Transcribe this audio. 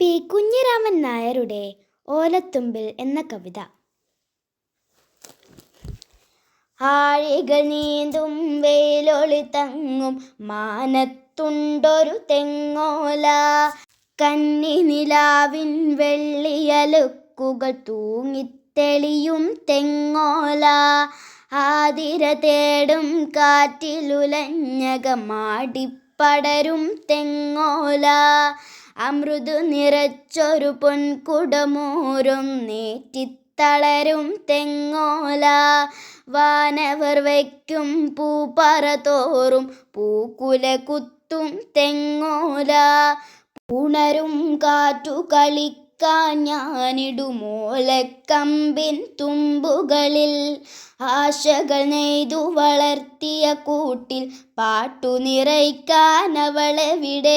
P. Kunhiraman നായരുടെ ഓലത്തുമ്പിൽ എന്ന കവിത. ആഴികൾ നീന്തും വെയിലൊളി തങ്ങും മാനത്തുണ്ടൊരു തെങ്ങോല. കന്നി നിലാവിൻ വെള്ളിയലുക്കുകൾ തൂങ്ങിത്തെളിയും തെങ്ങോല. ആതിര തേടും കാറ്റിലുലഞ്ഞകമാടിപ്പടരും തെങ്ങോല. അമൃതു നിറച്ചൊരു പൊൻകുടമൂരും നീറ്റിത്തളരും തെങ്ങോല. വാനവർ വയ്ക്കും പൂപ്പറ തോറും പൂക്കുല കുത്തും തെങ്ങോല. പുണരും കാറ്റു കളിക്കാൻ ഞാനിടുമോലക്കമ്പിൻ തുമ്പുകളിൽ. ആശകൾ നെയ്തു വളർത്തിയ കൂട്ടിൽ പാട്ടു നിറയ്ക്കാൻ അവളെവിടെ